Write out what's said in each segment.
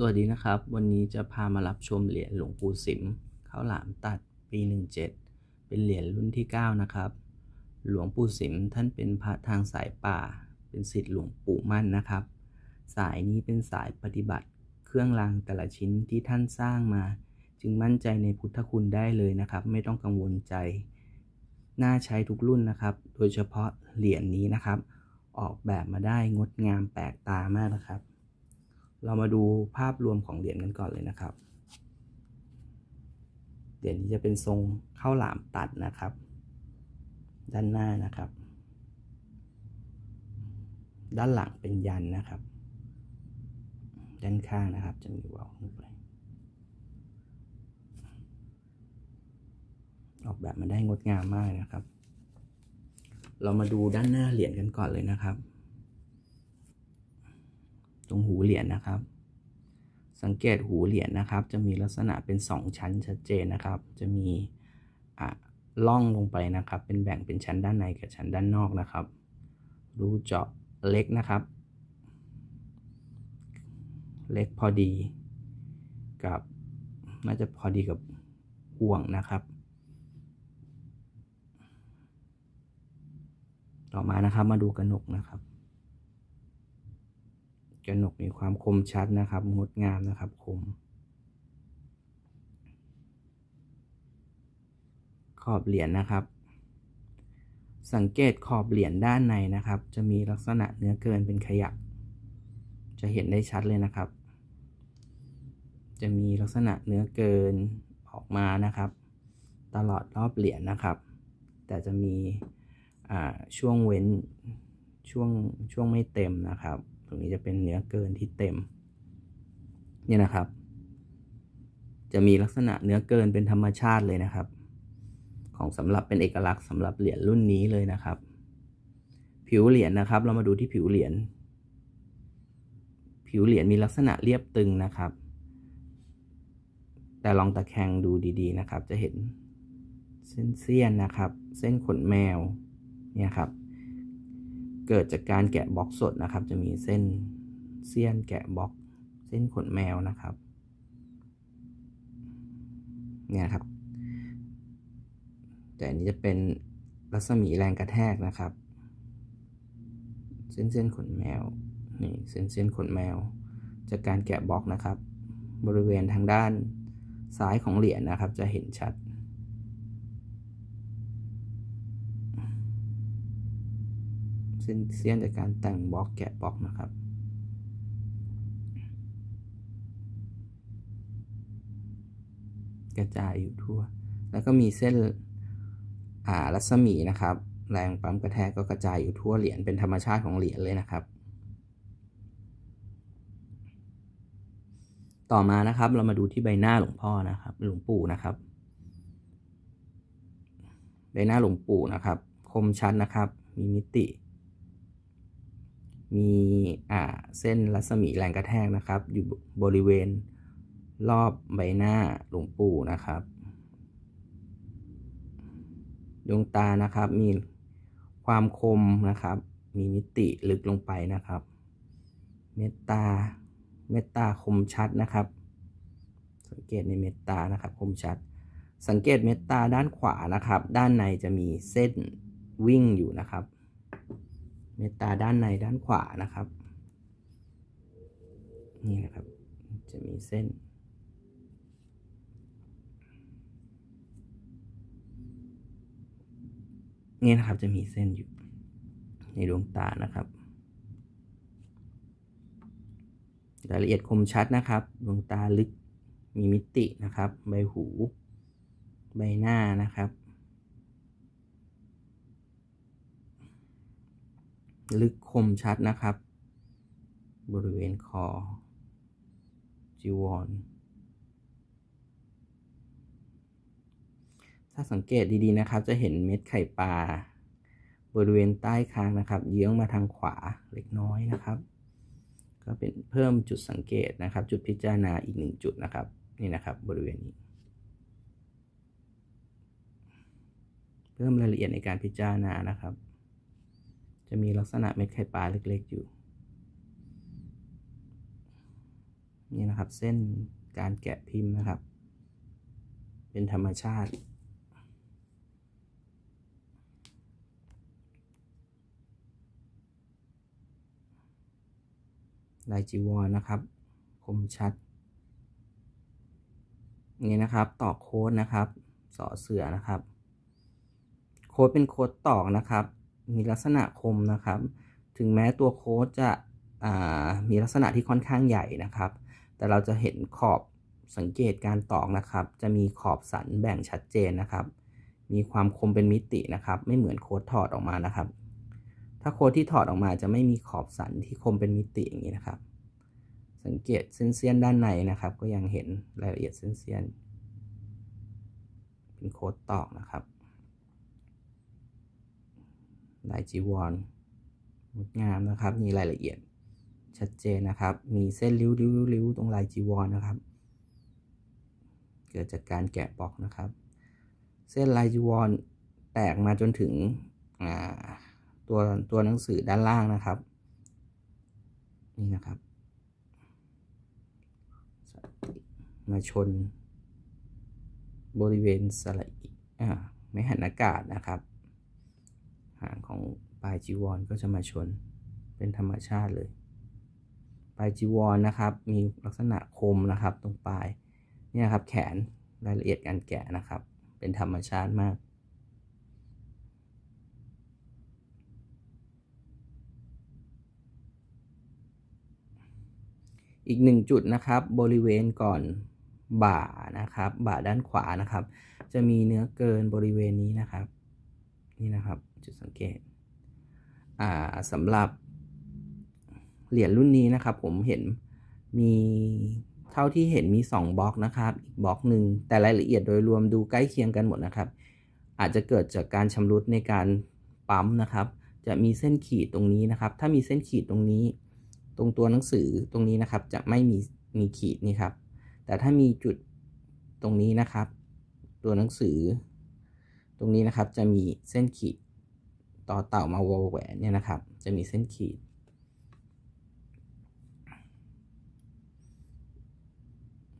สวัสดีนะครับ วันนี้จะพามารับชมเหรียญหลวงปู่สิมข้าวหลามตัดปี 17 เป็นเหรียญรุ่นที่ 9 นะครับ หลวงปู่สิมท่านเป็นพระทางสายป่า เป็นศิษย์หลวงปู่มั่นนะครับ สายนี้เป็นสายปฏิบัติเครื่องรางแต่ละชิ้นที่ท่านสร้างมา จึงมั่นใจในพุทธคุณได้เลยนะครับ ไม่ต้องกังวลใจ น่าใช้ทุกรุ่นนะครับ โดยเฉพาะเหรียญนี้นะครับ ออกแบบมาได้งดงามแปลกตามากนะครับ เรามาดูภาพรวมของเหรียญกันก่อนเลยนะครับ เหรียญนี้จะเป็นทรงข้าวหลามตัดนะครับ ด้านหน้านะครับ ด้านหลังเป็นยันนะครับ ด้านข้างนะครับจะมีวาวขึ้นไปออกแบบมาได้งดงามมากนะครับ เรามาดูด้านหน้าเหรียญกันก่อนเลยนะครับ ตรงหูเหรียญนะครับ สังเกตหูเหรียญนะครับ จะมีลักษณะเป็น 2 ชั้นชัดเจนนะครับ จะมีอะล่องลงไปนะครับ เป็นแบ่งเป็นชั้นด้านในกับชั้นด้านนอกนะครับ รูเจาะเล็กนะครับ เล็กพอดีกับน่าจะพอดีกับห่วงนะครับ ต่อมานะครับมาดูกระหนกนะครับ กระหนกมีความคมชัดนะครับ งดงามนะครับคม ขอบเหรียญนะครับ สังเกตขอบเหรียญด้านในนะครับ จะมีลักษณะเนื้อเกินเป็นขยัก จะเห็นได้ชัดเลยนะครับ จะมีลักษณะเนื้อเกินออกมานะครับ ตลอดรอบเหรียญนะครับ แต่จะมีช่วงเว้นช่วงช่วงไม่เต็มนะครับ ตรงนี้จะเป็นเนื้อเกินที่เต็ม เนี่ยนะครับ จะมีลักษณะเนื้อเกินเป็นธรรมชาติเลยนะครับ ของสำหรับเป็นเอกลักษณ์สำหรับเหรียญรุ่นนี้เลยนะครับ ผิวเหรียญนะครับ เรามาดูที่ผิวเหรียญผิวเหรียญมีลักษณะเรียบตึงนะครับ แต่ลองตะแคงดูดีๆนะครับ จะเห็นเส้นเสี้ยนนะครับ เส้นขนแมวเนี่ยครับ เกิดจากการแกะบล็อกสดนะครับ จะมีเส้นเสี้ยนแกะบล็อก เส้นขนแมวนะครับ เนี่ยครับ แต่อันนี้จะเป็นรัศมีแรงกระแทกนะครับ เส้นเส้นขนแมว นี่เส้นเส้นขนแมว จากการแกะบล็อกนะครับ บริเวณทางด้านซ้ายของเหรียญนะครับ จะเห็นชัด เสียนจากการแต่งบล็อกแกะบล็อกนะครับกระจายอยู่ทั่ว แล้วก็มีเส้นอารัศมีนะครับ แรงปั๊มกระแทกก็กระจายอยู่ทั่วเหรียญเป็นธรรมชาติของเหรียญเลยนะครับ ต่อมานะครับเรามาดูที่ใบหน้าหลวงพ่อนะครับ หลวงปู่นะครับ ใบหน้าหลวงปู่นะครับ คมชัดนะครับ มีมิติ มีเส้นรัศมีแรงกระแทกนะครับ อยู่บริเวณรอบใบหน้าหลวงปู่นะครับ ดวงตานะครับมีความคมนะครับ มีมิติลึกลงไปนะครับ เมตตา เมตตาคมชัดนะครับ สังเกตในเมตตานะครับ คมชัด สังเกตเมตตาด้านขวานะครับ ด้านในจะมีเส้นวิ่งอยู่นะครับ เมตตาด้านในด้านขวานะครับ นี่นะครับ จะมีเส้น นี่นะครับจะมีเส้นอยู่ในดวงตานะครับรายละเอียดคมชัดนะครับ ดวงตาลึกมีมิตินะครับ ใบหู ใบหน้านะครับ ลึกคมชัดนะครับ บริเวณคอ จีวร ถ้าสังเกตดีๆนะครับ จะเห็นเม็ดไข่ปลาบริเวณใต้คางนะครับ เยื้องมาทางขวาเล็กน้อยนะครับ ก็เป็นเพิ่มจุดสังเกตนะครับ จุดพิจารณาอีกหนึ่งจุดนะครับ นี่นะครับ บริเวณนี้ เพิ่มรายละเอียดในการพิจารณานะครับ จะมีลักษณะเม็ดไข่ปลาเล็กๆอยู่ นี่นะครับ เส้นการแกะพิมพ์นะครับ เป็นธรรมชาติลายจีวรนะครับ คมชัด นี่นะครับ ตอกโค้ดนะครับ สอเสือนะครับ โค้ดเป็นโค้ดตอกนะครับ มีลักษณะคมนะครับ ถึงแม้ตัวโค้ดจะมีลักษณะที่ค่อนข้างใหญ่นะครับ แต่เราจะเห็นขอบสังเกตการตอกนะครับ จะมีขอบสันแบ่งชัดเจนนะครับ มีความคมเป็นมิตินะครับ ไม่เหมือนโค้ดถอดออกมานะครับ ถ้าโค้ดที่ถอดออกมาจะไม่มีขอบสันที่คมเป็นมิติอย่างนี้นะครับ สังเกตเส้นเสี้ยนด้านในนะครับ ก็ยังเห็นรายละเอียดเส้นเสี้ยนเป็นโค้ดตอกนะครับ ลายจีวร งดงามนะครับ มีรายละเอียดชัดเจนนะครับ มีเส้นริ้วริ้วริ้วตรงลายจีวรนะครับ เกิดจากการแกะปอกนะครับ เส้นลายจีวรแตกมาจนถึงตัวตัวหนังสือด้านล่างนะครับ นี่นะครับ มาชนบริเวณสระอิไม่หันอากาศนะครับ หางของปลายจีวรก็จะมาชนเป็นธรรมชาติเลย ปลายจีวรนะครับ มีลักษณะคมนะครับ ตรงปลายนี่นะครับแขนรายละเอียดการแกะนะครับ เป็นธรรมชาติมาก อีกหนึ่งจุดนะครับบริเวณก่อนบ่านะครับบ่าด้านขวานะครับ จะมีเนื้อเกินบริเวณนี้นะครับ นี่นะครับ จุดสังเกตอ่าสำหรับเหรียญรุ่นนี้นะครับ ผมเห็นมีเท่าที่เห็นมี 2บล็อกนะครับ อีกบล็อกหนึ่งแต่รายละเอียดโดยรวมดูใกล้เคียงกันหมดนะครับ อาจจะเกิดจากการชำรุดในการปั๊มนะครับ จะมีเส้นขีดตรงนี้นะครับ ถ้ามีเส้นขีดตรงนี้ ตรงตัวหนังสือตรงนี้นะครับ จะไม่มีมีขีดนี่ครับ แต่ถ้ามีจุดตรงนี้นะครับ ตัวหนังสือ ตรงนี้นะครับจะมีเส้นขีด ต่อเต่ามาวอแหวนเนี่ยนะครับ จะมีเส้นขีด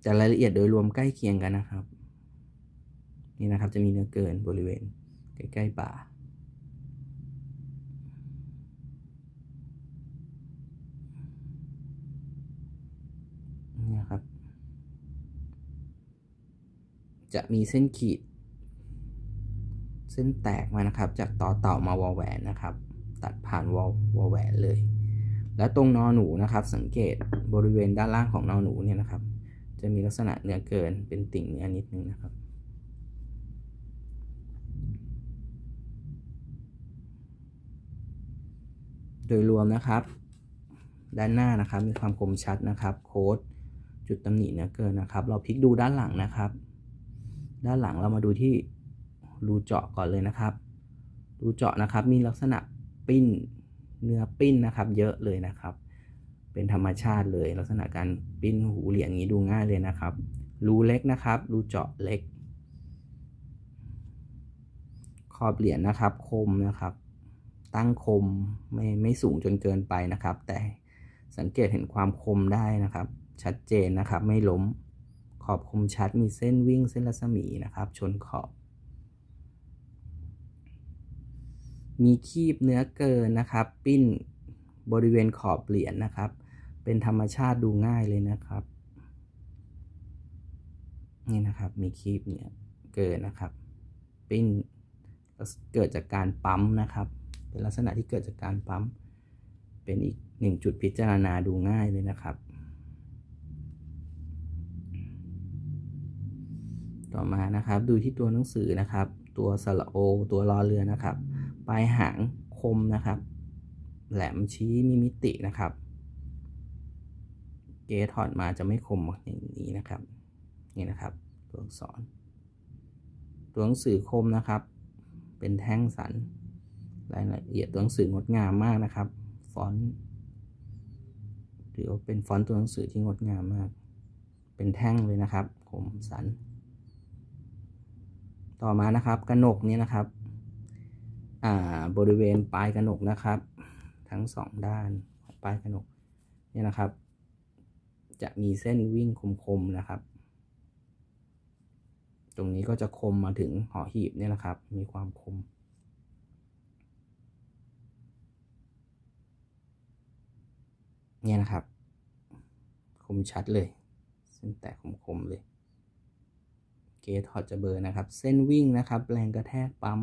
แต่รายละเอียดโดยรวมใกล้เคียงกันนะครับ นี่นะครับจะมีเนื้อเกินบริเวณใกล้ๆบ่าเนี่ยครับ จะมีเส้นขีด เส้นแตกมานะครับ จากต่อเต่ามาวอลแหวนนะครับ ตัดผ่านวอลวอลแหวนเลย และตรงนอหนูนะครับ สังเกตบริเวณด้านล่างของนอหนูเนี่ยนะครับ จะมีลักษณะเนื้อเกินเป็นติ่งเนื้อนิดนึงนะครับโดยรวมนะครับ ด้านหน้านะครับมีความคมชัดนะครับ โค้ดจุดตำหนิเนื้อเกินนะครับ เราพลิกดูด้านหลังนะครับ ด้านหลังเรามาดูที่ รูเจาะก่อนเลยนะครับ รูเจาะนะครับมีลักษณะปิ้นเนื้อปิ้นนะครับ เยอะเลยนะครับ เป็นธรรมชาติเลย ลักษณะการปิ้นหูเหรียญนี้ดูง่ายเลยนะครับ รูเล็กนะครับ รูเจาะเล็ก ขอบเหรียญนะครับ คมนะครับ ตั้งคมไม่ไม่สูงจนเกินไปนะครับ แต่สังเกตเห็นความคมได้นะครับ ชัดเจนนะครับ ไม่ล้ม ขอบคมชัดมีเส้นวิ่งเส้นรัศมีนะครับ ชนขอบ มีคีบเนื้อเกินนะครับ ปิ้นบริเวณขอบเหรียญนะครับ เป็นธรรมชาติดูง่ายเลยนะครับ นี่นะครับมีคีบเนี่ยเกินนะครับ ปิ้นเกิดจากการปั๊มนะครับ เป็นลักษณะที่เกิดจากการปั๊ม เป็นอีกหนึ่งจุดพิจารณาดูง่ายเลยนะครับ ต่อมานะครับดูที่ตัวหนังสือนะครับ ตัวสระโอ ตัวรอเรือนะครับ ปลายหางคมนะครับ แหลมชี้มีมิตินะครับ เกถอดมาจะไม่คมอย่างนี้นะครับ นี่นะครับ ตัวอักษร ตัวหนังสือคมนะครับ เป็นแท่งสัน รายละเอียดตัวหนังสืองดงามมากนะครับ ฟอนต์หรือว่าเป็นฟอนต์ตัวหนังสือที่งดงามมาก เป็นแท่งเลยนะครับ คมสัน ต่อมานะครับกระหนกนี้นะครับ บริเวณปลายกระหนกนะครับ ทั้งสองด้านของปลายกระหนกเนี่ยนะครับจจะมีเส้นวิ่งคมๆนะครับ ตรงนี้ก็จะคมมาถึงหอหีบเนี่ยนะครับ มีความคมเนี่ยนะครับ คมชัดเลย เส้นแตกคมๆเลย เกทอดจะเบอร์นะครับ เส้นวิ่งนะครับ แรงกระแทกปั๊ม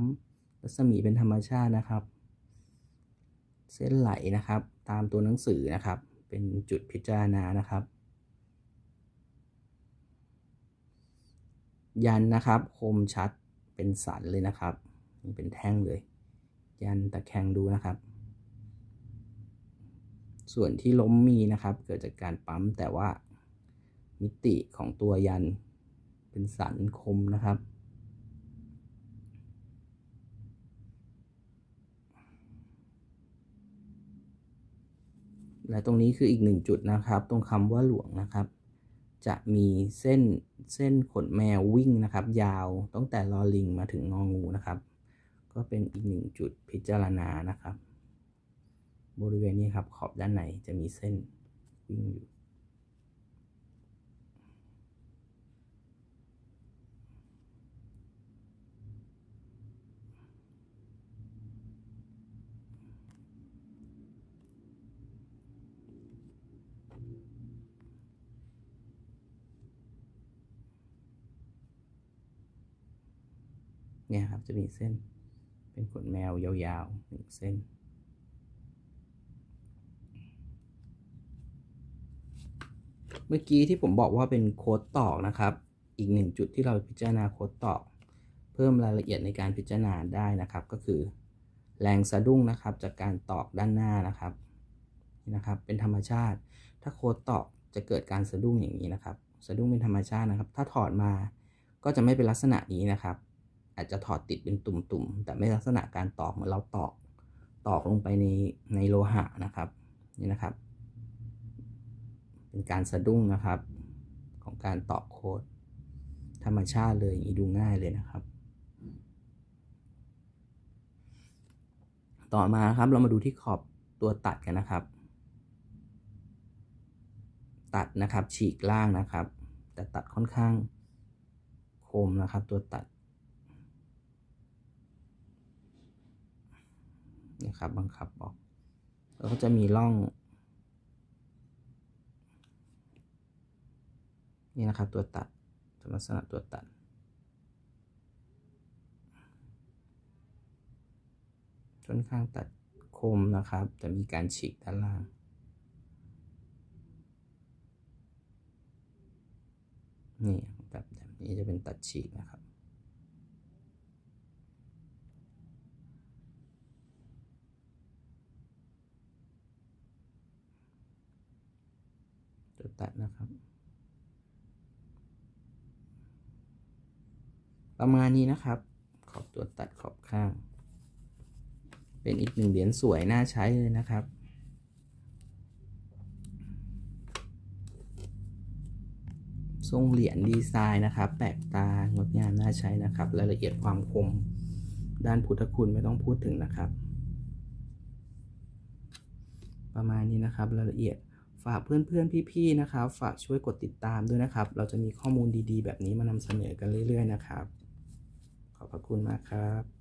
รัศมีเป็นธรรมชาตินะครับ เส้นไหลนะครับ ตามตัวหนังสือนะครับ เป็นจุดพิจารณานะครับ ยันนะครับ คมชัดเป็นสันเลยนะครับนี่เป็นแท่งเลย ยันตะแคงดูนะครับ ส่วนที่ล้มมีนะครับ เกิดจากการปั๊มแต่ว่ามิติของตัวยันเป็นสันคมนะครับ และตรงนี้คืออีกหนึ่งจุดนะครับ ตรงคำว่าหลวงนะครับ จะมีเส้นเส้นขนแมววิ่งนะครับ ยาวตั้งแต่ลอลิงมาถึงงองูนะครับ ก็เป็นอีกหนึ่งจุดพิจารณานะครับ บริเวณนี้ครับขอบด้านในจะมีเส้นวิ่งอยู่ เนี่ยครับจะมีเส้นเป็นขนแมวยาวๆหนึ่งเส้น เมื่อกี้ที่ผมบอกว่าเป็นโค้ดตอกนะครับ อีกหนึ่งจุดที่เราพิจารณาโค้ดตอก เพิ่มรายละเอียดในการพิจารณาได้นะครับ ก็คือ แรงสะดุ้งนะครับจากการตอกด้านหน้านะครับนี่นะครับ เป็นธรรมชาติ ถ้าโค้ดตอกจะเกิดการสะดุ้งอย่างนี้นะครับ สะดุ้งเป็นธรรมชาตินะครับ ถ้าถอดมาก็จะไม่เป็นลักษณะนี้นะครับ อาจจะถอดติดเป็นตุ่มๆ แต่ไม่ลักษณะการตอกเหมือนเราตอกตอกลงไปในในโลหะนะครับนี่นะครับ เป็นการสะดุ้งนะครับ ของการตอกโค้ดธรรมชาติเลยอย่างนี้ดูง่ายเลยนะครับ ต่อมาครับเรามาดูที่ขอบตัวตัดกันนะครับ ตัดนะครับฉีกล่างนะครับ แต่ตัดค่อนข้างคมนะครับ ตัวตัด นะครับบังคับออก แล้วก็จะมีร่อง นี่นะครับตัวตัดลักษณะตัวตัด ค่อนข้างตัดคมนะครับ แต่มีการฉีกด้านล่างนี่แบบแบบนี้จะเป็นตัดฉีกนะครับ ตัวตัดนะครับ ประมาณนี้นะครับ ขอบตัวตัดขอบข้าง เป็นอีกหนึ่งเหรียญสวยน่าใช้เลยนะครับทรงเหรียญดีไซน์นะครับ แปลกตางดงามน่าใช้นะครับ รายละเอียดความคม ด้านพุทธคุณไม่ต้องพูดถึงนะครับ ประมาณนี้นะครับรายละเอียด ฝากเพื่อนๆพี่ๆนะครับ ฝากช่วยกดติดตามด้วยนะครับ เราจะมีข้อมูลดีๆ แบบนี้มานำเสนอกันเรื่อย ๆ นะครับ ขอบพระคุณมากครับ